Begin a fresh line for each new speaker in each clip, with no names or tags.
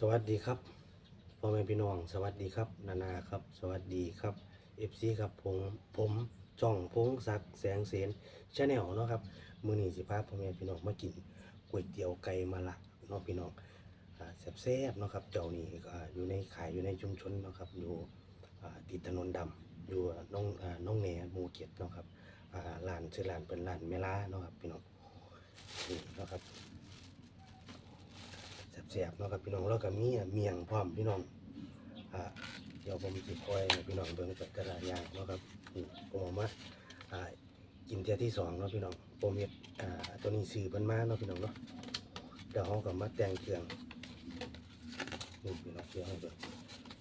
สวัสดีครับพ่อแม่พี่น้อง สวัสดีครับนานาครับ สวัสดีครับเอฟซีครับผมผมจ่องพงศักดิ์แสงเสนชาแนลเนาะครับมื้อนี้สิพาพ่อแม่พี่น้องมากินก๋วยเตี๋ยวไก่มะละเนาะพี่น้องอ่าแซ่บๆเนาะครับเจ้านี้ก็อยู่ในขายอยู่ในชุมชนเนาะครับอยู่ติดถนนดำอยู่น้องอ่าน้องแหนหมู่เจ็ดเนาะครับอ่าร้านชื่อร้านเป็นร้านเมลาเนาะครับพี่น้องนี่เนาะครับ แซ่บๆเนาะครับพี่น้องแล้วก็มีเมียงพร้อมพี่น้องอ่าเดี๋ยวผมสิคอยให้พี่น้องเบิ่งจากกระดาษยางเนาะครับนี่ผมเอามาอ่ากินเทียที่สองเนาะพี่น้องผมเฮ็ดอ่าตัวนี้ซื้อเพิ่นมาเนาะพี่น้องเนาะเดี๋ยวเฮาก็มาแต่งเครื่องนี่พี่น้องเดี๋ยวเฮาก็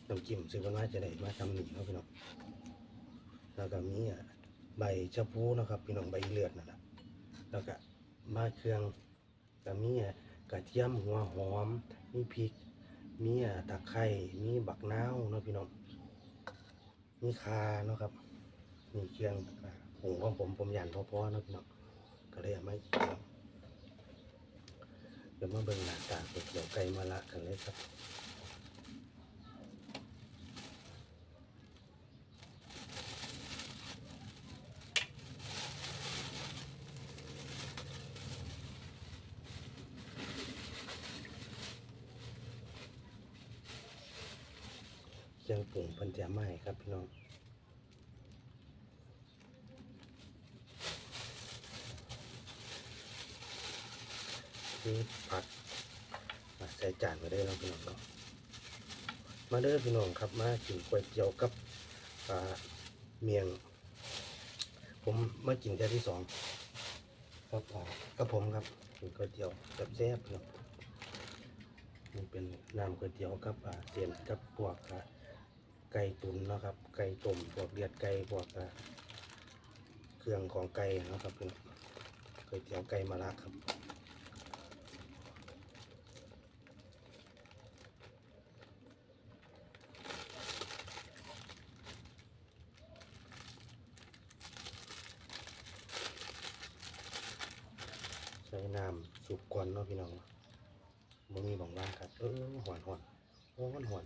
น้ำจิ้มซื้อเพิ่นมาจะได้มาทำหนีเนาะพี่น้องแล้วก็มีอ่าใบชะพูเนาะครับ พี่น้องใบเลือดนั่นแหละแล้วก็มาเครื่องก็มีอะ กระเทียมหัวหอม มีพริก มีตะไคร้มีบักนาวเนาะพี่น้อง มีคาเนาะครับ มีเครื่องหุงของผมผมยันพอๆเนาะพี่น้องก็เลยไม่เดี๋ยวมาเบิ่งหน้าตาก๋วยเดี๋ยวไก่มาละกันเลยครับ รื่องปรุงเพิ่นเตรียมมาให้ครับพี่น้องนี่ผักมาใส่จานมาได้แล้วพี่น้องเนาะมาเด้อพี่น้องครับมากินก๋วยเตี๋ยวกับอ่าเมียง ผมมากินแต่ที่สองครับอ่ากับผมครับกินก๋วยเตี๋ยวแบบแซ่บๆพี่น้องนี่เป็นน้ำก๋วยเตี๋ยวกับอ่าเสียนกับพวกอ่า ไก่ตุ๋นนะครับ ไก่ต้มพวกเลียดไก่พวกเครื่องของไก่นะครับพี่น้องก๋วยเตี๋ยวไก่มะระครับใส่น้ำสุกก่อนเนาะพี่น้องบ่มีบ่องว่างครับ เออหอนหอนหอนหอน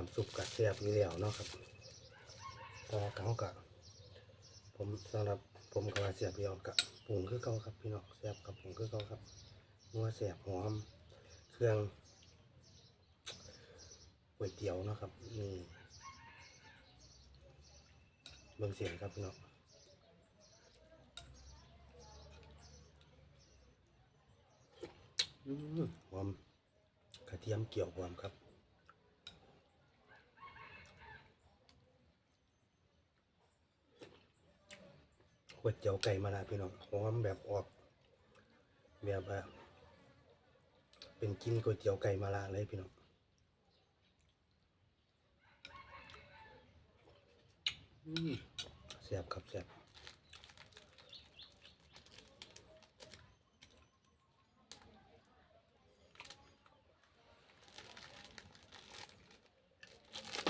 น้ำซุปกะเสียบอยู่แล้วเนาะครับพอเขากะผมสำหรับผมก็ว่าเสียบเดียวกับปรุงคือเก่าครับ พี่น้องเสียบกับปรุงคือเก่าครับนัวเสียบหอม เครื่องก๋วยเตี๋ยวเนาะครับนี่เบิ่งเสียงครับพี่น้องหอมกระเทียมเกี่ยวหอมครับ ก๋วยเตี๋ยวไก่มาละพี่น้องหอมแบบออก แบบว่าเป็นกินก๋วยเตี๋ยวไก่มาละเลยพี่น้องอืมแซ่บครับแซ่บ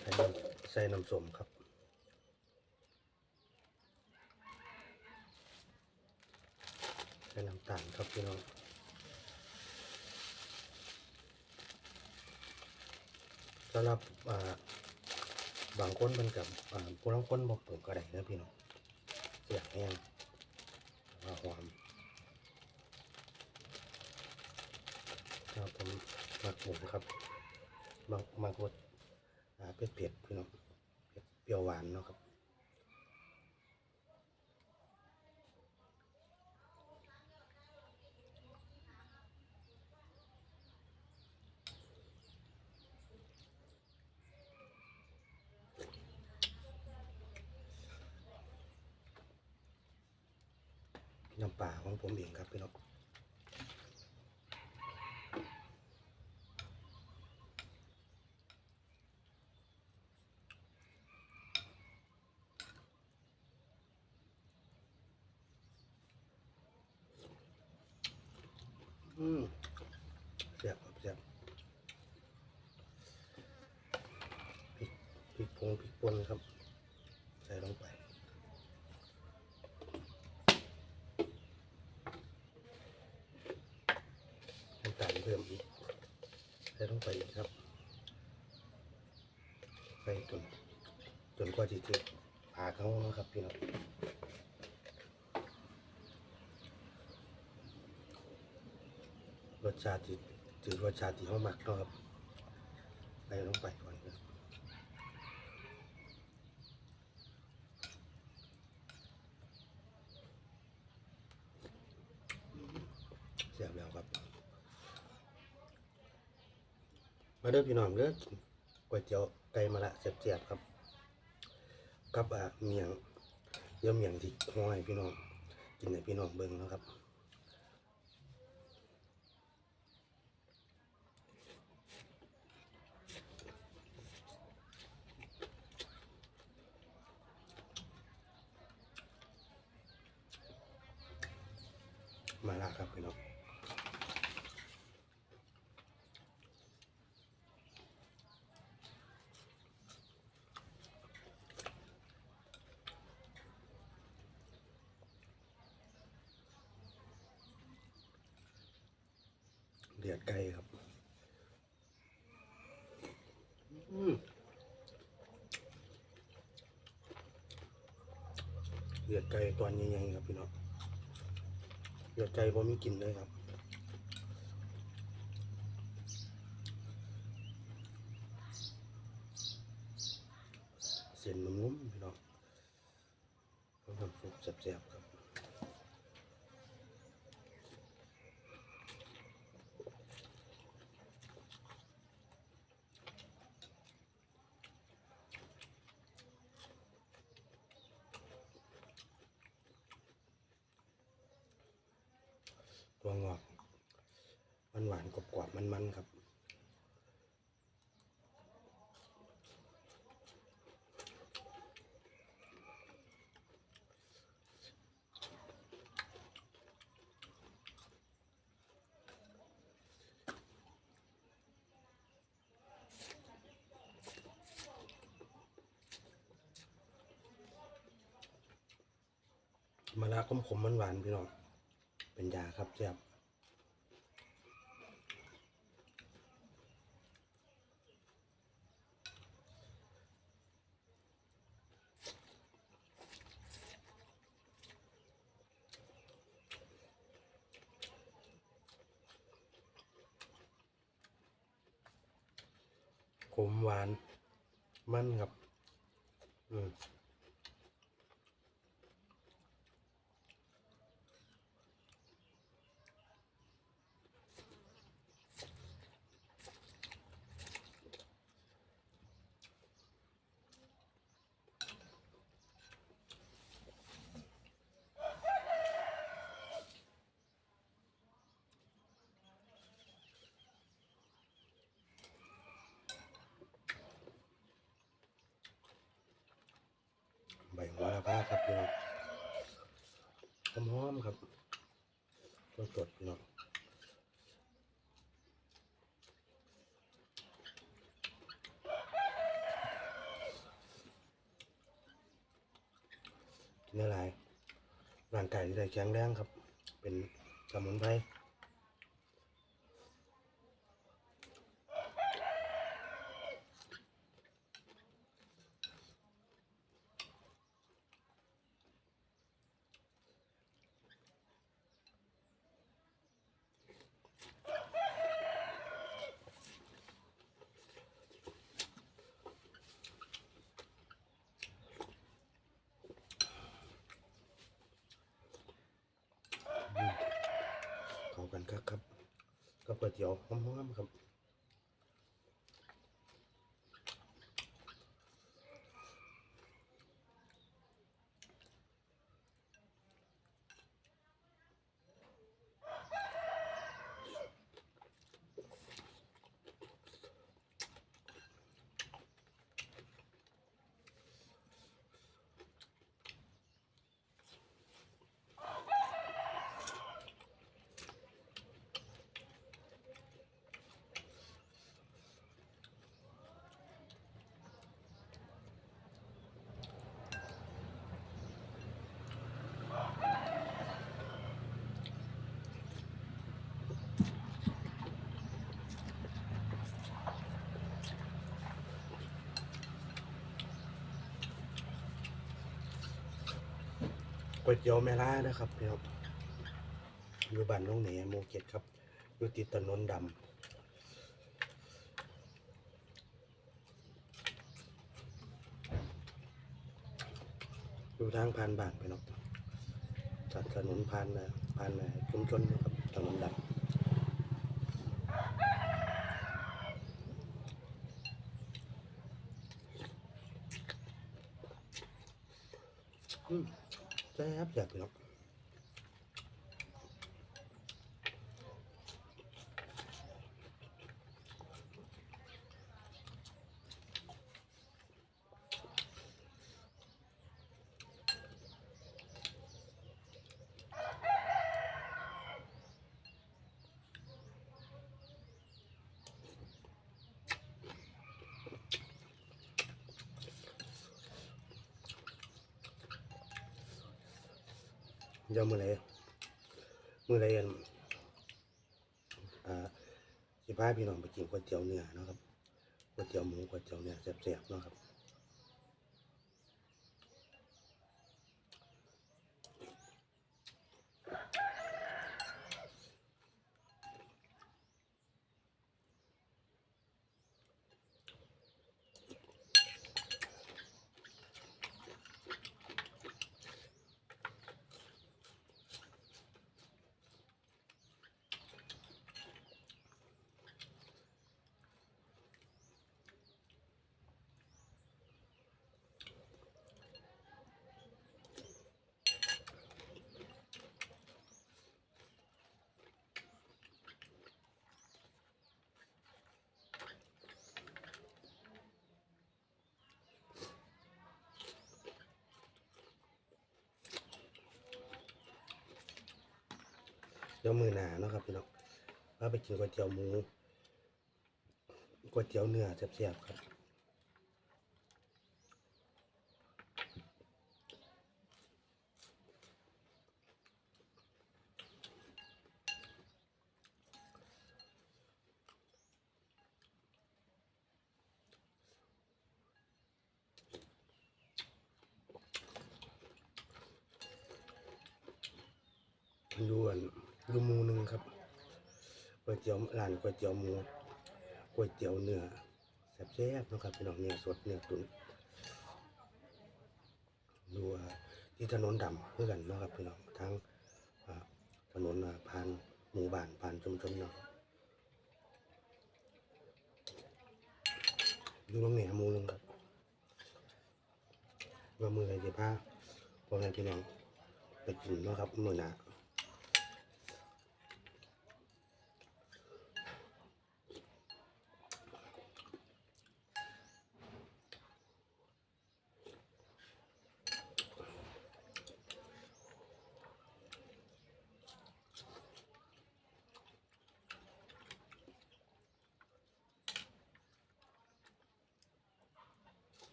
ใส่น้ำใส่น้ำส้มครับ ส่น้ำตาลครับพี่น้องสำหรับาบางคนมันกับผู้ลางคนบอกปลูกก็ไดนะพี่น้องเสียบแห้งอ่าหอมครับผมมักหมูครับมักมักรสเผ็ดเผ็ดๆพี่น้องเผ็ดเปรี้ยวหวานเนาะครับ น้ำปลาของผมเองครับพี่น้อง อืมเสียบครับเสียบพริก พริกพงพริกป่นครับ ใส่ลงไป น้ำตาลเพิ่มอีก ใส่ลงไปอีกครับ ไปจนจนกว่าจะเจ็บผ่าเขานะครับพี่น้องรสชาติถือรสชาติที่เขาหมักนะครับใส่ลงไปก่อนครับเสียบแล้วครับ มาเด้อพี่น้องเด้อกินก๋วย เตี๋ยวไก่มะละเสียบๆครับ กับอะเมียงเดี๋ยวเมียงที่ห้อยพี่น้อง กินให้พี่น้องเบิ่งนะครับ มาละครับพี่น้อง เดือดไก่ครับอืม เดือดไก่ตอนใหญ่ๆครับพี่น้องเดือดไก่พอมีกลินเลยครับเส้นนุ่มๆพี่น้องต้องทำซุบแซ่บๆครับ ตัวงอกมันหวานกรอบๆมันๆครับ มะระขมขมมันหวานพี่น้องเป็นยาครับแซ่บขมหวาน มันครับ อืม ละพาครับพี่น้องหอมๆครับสดสดๆเน้องกินอะไรร่างกายจะได้แข็งแรงครับ เป็นสมุนไพรเข้ากันครับครับกับก๋วยเตี๋ยวหอมๆครับ อ ก๋วยเตี๋ยวแม่ล่านะครับพี่ครับอยู่บ้านน้องเหนหมู่เกตครับอยู่ติดถนนดำอยู่ทางผ่านบ้านไปเนาะจากถนนผ่านนะผ่านนะชุมชนนะครับถนนดำอืม แซ่บ เดี๋ยวมือไหนมือไหนกันอ่าสิพาพี่น้องไปกินก๋วยเตี๋ยวเนื้อนะครับก๋วยเตี๋ยวหมูก๋วยเตี๋ยวเนื้อแซ่บๆนะครับ ดี๋ยวมือหนาเนาะครับพี่น้องมาไปกินก๋วยเตี๋ยวหมูก๋วยเตี๋ยวเนื้อแซ่บๆครับ อยู่อันอยู่หมูหนึ่งครับก๋วยเตี๋ยวร้าน ก๋วยเตี๋ยวหมูก๋วยเตี๋ยวเนื้อแซ่บๆนะครับพี่น้องเนื้อสดเนื้อตุ๋นดูที่ถนนดำเพื่อกันนะครับพี่น้องทั้งถนนผ่านหมู่บ้านผ่านชุมชนเนาะอยู่ตรงไหนหมูหนึ่งครับว่ามืออะไรเดี๋ยวพาพ่อแม่พี่น้องไปกินเนาะครับมือหนา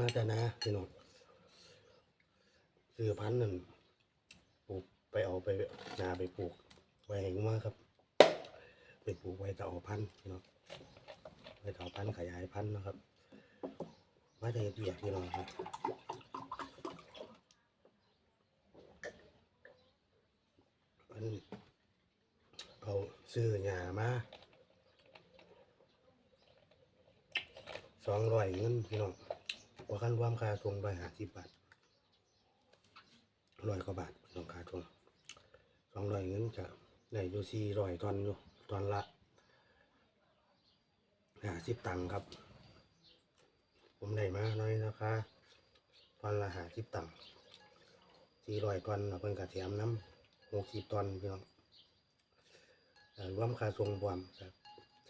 มาแต่นะพี่น้องซื้อพันธุ์นั่นปลูกไปเอาไปนาไปปลูกไว้ให้มากครับ ไปปลูกไว้ต่อพันธุ์พี่น้องไว้ต่อพันธุ์ขยายพันธุ์นะครับมาแต่เบียกพี่น้องครับมันเอาซื้อหญ้ามาสองร้อยเงินพี่น้อง ว่าขั้นรวมค่าทรงร้อยห้าสิบบาทร้อยกว่าบาทสองค่าทรงสองร้อยเงินจะได้อยู่สี่ร้อยตอนอยู่ตอนละห้าสิบตังค์ครับ ผมได้มาน้อยนะคะตอนละห้าสิบตังค์สี่ร้อยตอนเราเพิ่งกระเทียมน้ำหกสิบตอนพี่น้องรวมค่าทรงรวมครับ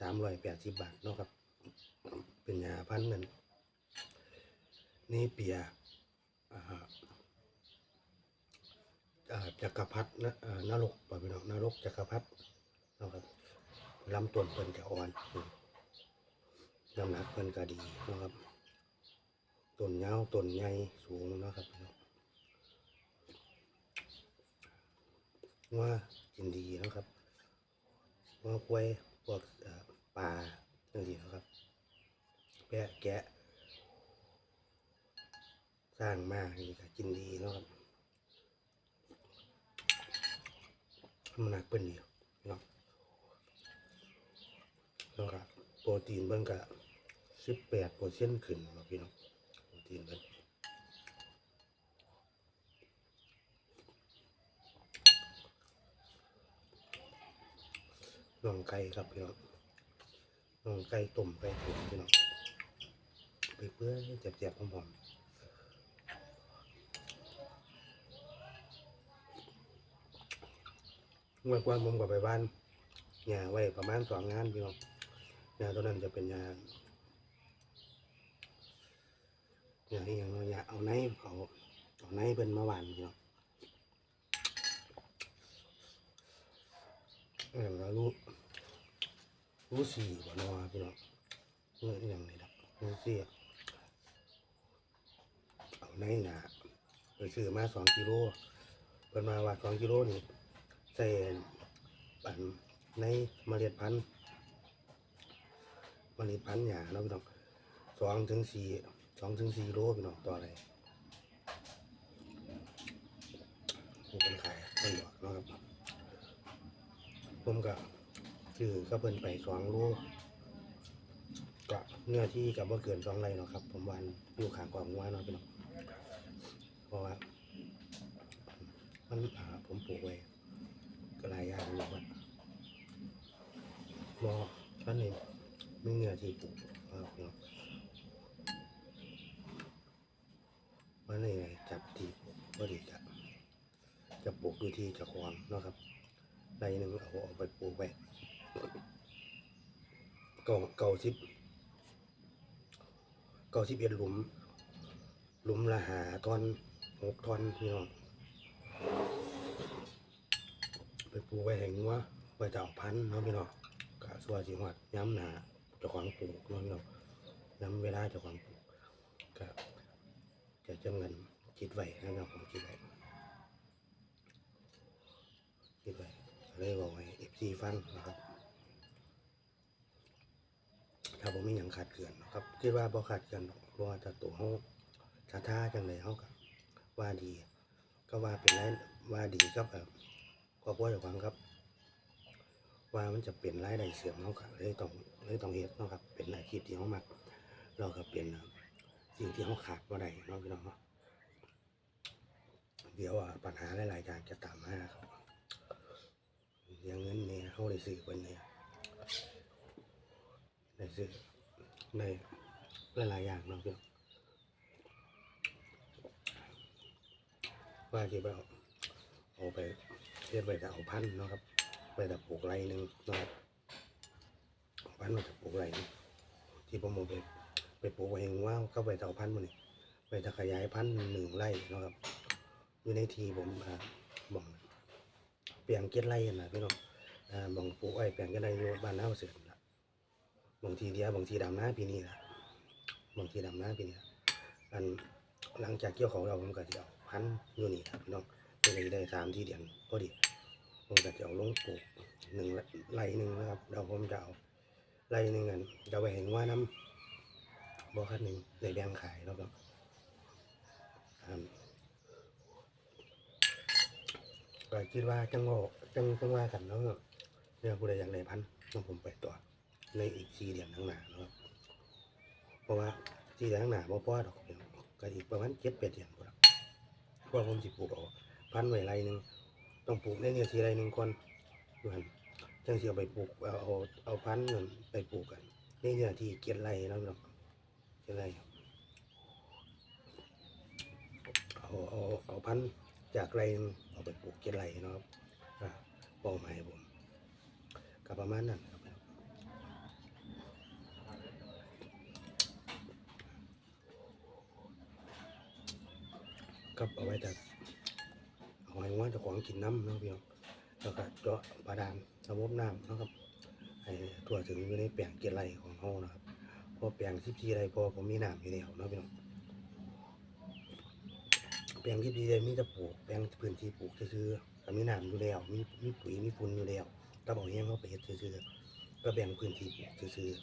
สามร้อยแปดสิบบาทเนาะครับ เป็นยาพันธุ์นั้น นี่เปียอ่าอ่าจักรพรรดินะนรกป่ะพี่น้องนรกจักรพรรดินะครับลำต้นเพิ่นจะอ่อนน้ำหนักเพิ่นก็ดีนะครับต้นยาต้นใหญ่สูงนะครับพี่น้องว่าจกินดีนะครับว่าควยพวกเอ่อปลาจังซี่เนะครับแปะแกะ สร้างมานี่ก็กินดีเนาะครับมันหนักเป็นดีเนาะแล้วก็โปรตีนเบิ่งก็สิบแปดเปอร์เซ็นต์ขึ้นเนาะพี่น้องโปรตีนเบิ่งน่องไก่ครับพี่น้องน่องไก่ต้มไก่ตุ๋นพี่น้องไปเพื่อเจ็บๆหอมๆ เมื่อก่อนผมก็ไปบ้านหญ้าไว้ประมาณสองงานพี่น้องหญ้าตัวนั้นจะเป็นหญ้าหญ้าที่ยังหญ้าเอาในเอาเอาในเป็นมาหวานพี่น้องเออแล้วรู้รู้สี่บ่เนอพี่น้องเอออหย่างนี้นะรู้สี่เอาในหนาไปซื้อมาสองกิโลเป็นมาว่าสองกิโลนี่ ส่ปันในเมล็ดพันธุ์เมล็ดพันธุ์หญ้าเนาะพี่น้องสองถึงสี่สองถึงสี่โลพี่น้องต่ออะไรผู้เป็นขายมันบอกเนาะครับ ผมก็ซื้อก็เพิ่นไปสองโลก็เนื้อที่กับว่าเกินสองไรเนาะครับ ผมวันอยู่ขางกองว่าเนาะพี่น้องเพราะว่ามันผมปลูกไว้ หลายอย่างอยู่ว่าบอท่านนี้มีเหนื้อที่ปลูกครับพี่น้องมันนี่ไงจับที่ปลูกพอดีจะจะปลูกอยู่ที่จะควงเนาะครับไรหนึ่งเอาออกไปปลูกไว้เก่าเก่าสิบเก่าสิบเอ็ดหลุม หลุมละหาทอนหกทอนพี่น้อง ไปปลูกไว้แห่งว่าไว้จะเอาพันธุ์เนาะพี่น้องกะสัวสิหวัดย้ำหนาเจ้าของปลูกเนาะพี่น้องย้ำเวลาเจ้าของปลูกกะจะจำเงินคิดไว้นะครับผมคิดไว้คิดไว้เลยบอกให้เอฟซีฟังนะครับถ้าผมมีอย่างขาดเกินนะครับคิดว่าพอขาดเกินรอกเพราะว่าถ้าตัวเขาถ้าท่าจังเลยเขากับว่าดี ก็ว่าเป็นไรว่าดีกับแบบ ครอบครัวเจ้าของครับ ว่ามันจะเป็นรายได้เสื่อมเขากับเลยต้องเลยต้องเฮ็ดเนาะครับ เป็นอาชีพที่เขามักเราก็เป็นสิ่งที่เขาขาดว่าใดเนาะพี่น้องเนาะเดี๋ยวอะปัญหาหลายๆอย่างจะตามมาครับเลี้ยงเงินเนี่ยเขาได้ซื้อเป็นเนี่ยได้ซื้อในหลายๆอย่างเนาะพี่น้องว่าจะไปเอาเอาไป เรียกไปจะเอาพันธุ์เนาะครับไปแต่ปลูกไรหนึ่งนะครับเอาพันธุ์มาจะปลูกไรนึงที่ผมเอาไปไปปลูกไว้เองว่าเข้าไปจะเอาพันธุ์มาเนี่ยไปจะขยายพันธุ์หนึ่งไร่นะครับ อยู่ในทีผมอ่าบอกเปลี่ยนเก็ดไรนะพี่น้องอ่าบางปลูกไอ้เปลี่ยนเก็ดไรอยู่บ้านน้าเสือละบางทีเดียวบางทีดำน้าปีนี้ละบางทีดำน้าปีนี้อันหลังจากเกี่ยวของเราผมก็จะเอาพันธุ์อยู่นี่ครับพี่น้อง ก็เลยได้สามที่เดียนพอดีผมก็จะเอาลงปลูกหนึ่งไรหนึ่งนะครับเราผมจะเอาไรหนึ่งกันจะไปเห็นว่าน้ำบ่อคัดหนึ่งในแบงขายแล้วก็อ่าก็คิดว่าจังว่จังจังว่ากันแล้วเนี่ยผู้ใดอยากได้พันธุ์ต้องผมไปต่อในอีกสี่เดือนข้างหน้าเนาะเพราะว่าสี่เดือนข้างหน้าบ่พอดอกเดียวก็อีกประมาณเจ็ดแปดเดือนพอละเพราะผมสิปลูกเอา พันไว้ไรหนึ่งต้องปลูกในเนื้อที่ไรหนึ่งก่อนดูหันจังสิเอาไปปลูกเอาเอาเอาพันธุ์นั้นไปปลูกกันในเนื้อที่เกียรไรแล้วพี่น้องเกียรไรเอาเอาเอาพันธุ์จากไรเอาไปปลูกเจ็ดไรเนาะครับอ่าเป้าหมายผมก็ประมาณนั้นครับกับเอาไว้แต่ เอาไว้ว่าเจะของกินน้ำนาะพี่น้องแล้วก็เจาะบาดาลระบบน้ำนะครับให้ทั่วถึงอยู่ในแปลงเจ็ดไรของเฮานะครับพอแปลงสิบสี่ไรพอผมมีน้ำอยู่แล้วนะพี่น้องแปลงที่ดีเลยมีแต่ปลูกแปลงพื้นที่ปลูกซื้อๆมีน้ำอยู่แล้วมีมีปุ๋ยมีฝุ่นอยู่แล้วก็บอกยังเขาไปเฮ็ดซื่อๆก็แบ่งพื้นที่ปลูกซื่อๆ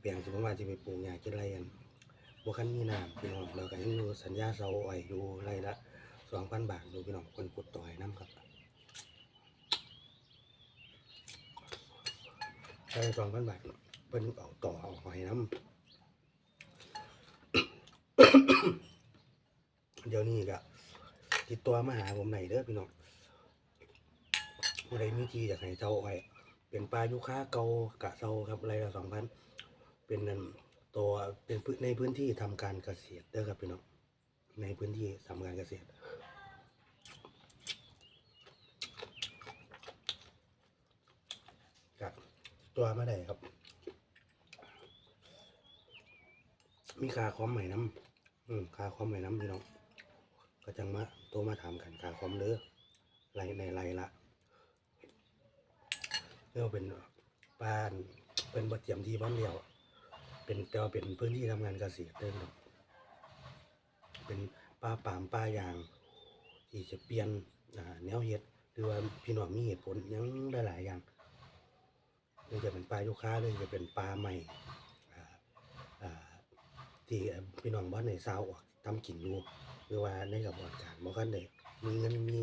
แบ่งสมมติว่าจะไปปลูกหญ้ากินไรกันบ่คันมีน้ำพี่น้องแล้วก็ยังอยู่สัญญาเสาอ้อยอยู่ไรละ 2,000บาทอยู่พี่น้องคนกดต่อยน้ำครับใช้2,000บาทเพิ่นเอาต่อเอาหอยน้ำเดี๋ยวนี้ก็ติดตัวมาหาผมไหนอยเด้อพี่น้องผู้ใดมีทีอยากให้เช่าไว้เป็นปลายุค่าเกากะเซาครับไรละสองพันเป็นนั่นตัวเป็นในพื้นที่ทำการเกษตรเด้อครับพี่น้องในพื้นที่ทำการเกษตรกับ ตัวมาได้ครับ มีคาคอมใหม่น้ำอืมคาคอมใหม่น้ำพี่น้องก็จังมาโทรมาถามกันคาคอมเด้อไรในไรละเรียกว่าเป็นบ้านเป็นบัตเตรียมที่บ้านเดียว เป็นแต่ว่าเป็นพื้นที่ทำงานเกษตรเด้อพี่น้องเป็นป้าปามป้ายาง ที่จะเปลี่ยนแนวเฮ็ดหรือว่าพี่น้องมีเหตุผลยังได้หลายอย่าง หรือจะเป็นปลาลูกค้าหรือจะเป็นปลาใหม่ที่พี่น้องบ้านในซาวออกทำกินอยู่หรือว่าในกระบวนการบ่คันได้มีเงินมี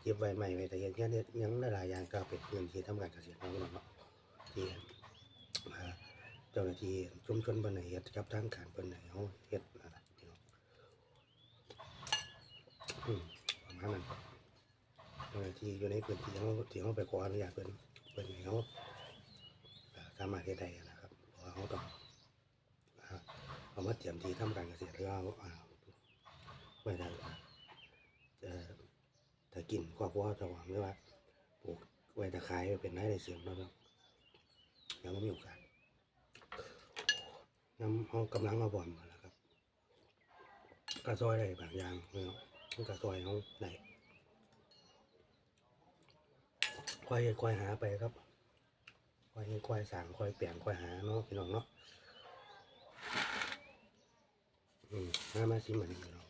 เก็บไว้ใหม่ไว้แต่เฮ็ดงานเฮ็ดหยังหลายอย่างก็เป็นพื้นที่ทำการเกษตรของเนาที่อ่าเจ้าหน้าที่ชุมชนเพิ่นให้เฮ็ดกับทางการเพิ่นให้เฮาเฮ็ดนั่นล่ะพี่น้องประมาณนั้นเจ้าหน้าที่อยู่ในพื้นที่เฮาที่เฮาไปขออนุญาตเพิ่นเพิ่นให้เฮาามารถเฮ็ดได้นะครับเพราะว่าเฮาต้องเอามาเตรียมที่ทำการเกษตรหรือว่าอ่าไว้ถ้าจะถ้ากินครอบครัวจะหวังหรือว่าปลูกไว้ถ้าขายไว้เป็นรได้เสริมแล้วยังไม่มีโอกาสยังเขากำลังมาบ่อนมาแล้วครับกระซอยได้บางอย่างเนาะมันกระซอยเขาได้ค่อยค่อยหาไปครับ ค่อยค่อยสั่งค่อยเปลี่ยนค่อยหาเนาะพี่น้องเนาะอืมมามาชิมมันพี่น้อง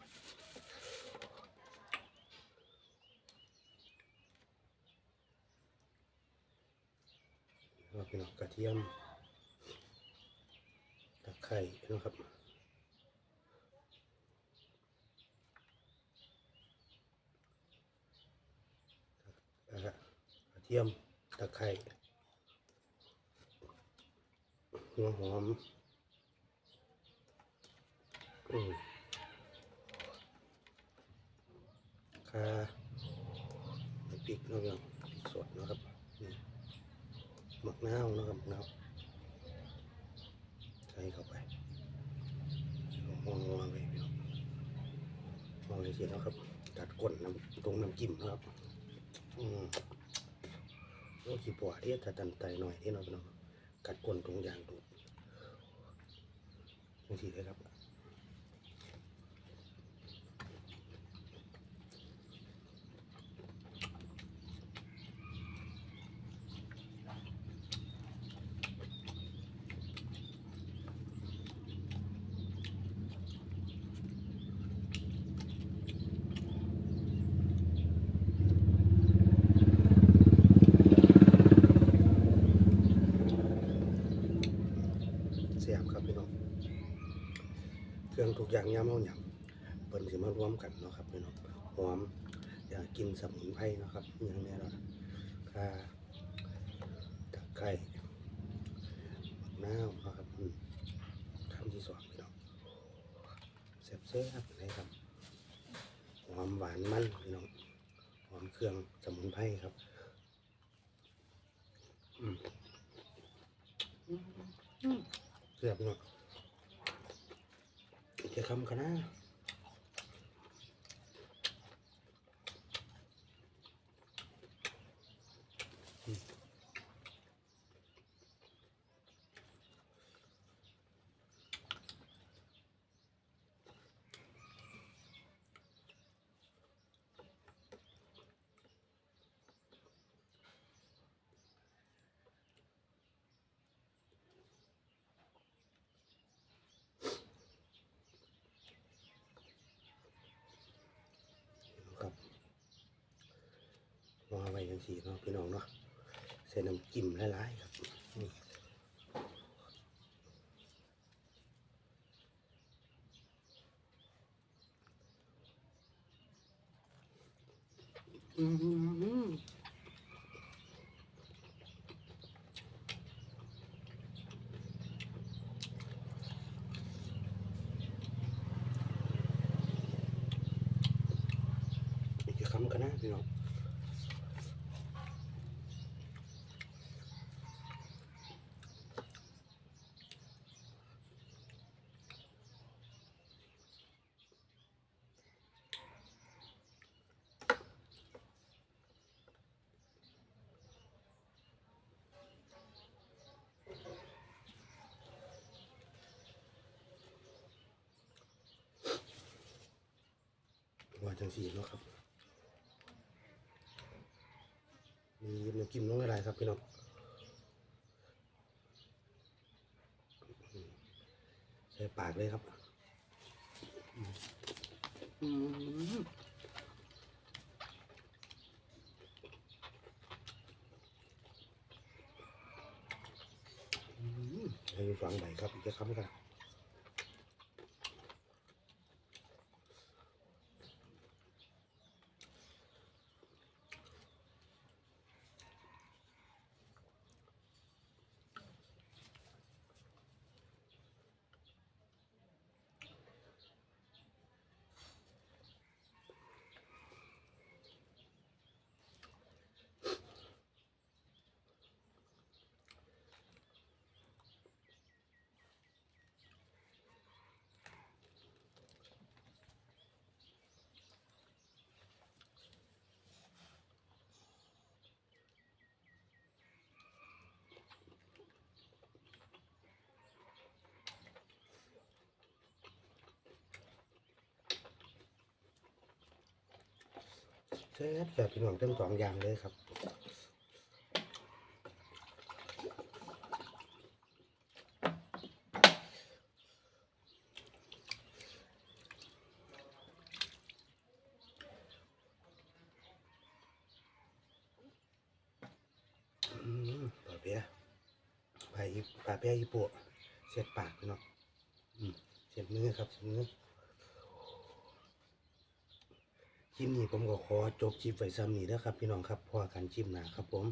แล้วพี่น้องกระเทียมตะไคร้นะครับกระเทียมตะไคร้ หัวหอมอืมคาพริกเนาะพี่น้องพริกสดนะครับนี่หมักน้าวนะครับหมักน้าวใส่เข้าไปมองวางไว้พี่น้องวางไว้เสร็จแล้วครับกัดก้นน้ำตรงน้ำจิ้มนะครับอืมโอ้ขี้ปวดเทียถ้าตันไตหน่อยที่เนาะพี่น้อง กัดก้นตรงยางดูดนี่สิเลยครับ เสียบครับพี่น้อง เครื่อง ทุกอย่างย่ำเอาหยำเปิ้นสิมารวมกันเนาะครับพี่น้องหอมอยากกินสมุนไพรเนาะครับอหย่างเนี้ยเนาะข่าตะไคร้มะนาวเนาะครับอืมคำที่สองพี่น้องเสียบเซ่บเลยครับหอมหวานมันพี่น้องหอมเครื่องสมุนไพรครับอืมอืมอืมเสียบเนาะ จะคำกันนะ พี่น้องเนาะใส่น้ำจิ้มหลายๆครับอืมอืมอีกคำกันนะพี่น้อง จังสีเนาะครับ มีน้ำจิ้มน้องอะไรครับพี่น้องใส่ปากเลยครับอืมอืมให้ฟังใบครับจะคำกัน แซ่บแซ่บพี่น้องทั้งสองอย่างเลยครับปลาเปียปลาเปียอีปัวเสียดปากพี่น้องเสียดมือครับเสียดมือ คลิปนี้ผมก็ขอจบคลิปไว้ซ้ำนี้แล้วครับ พี่น้องครับพอกันคลิปหน้าครับผม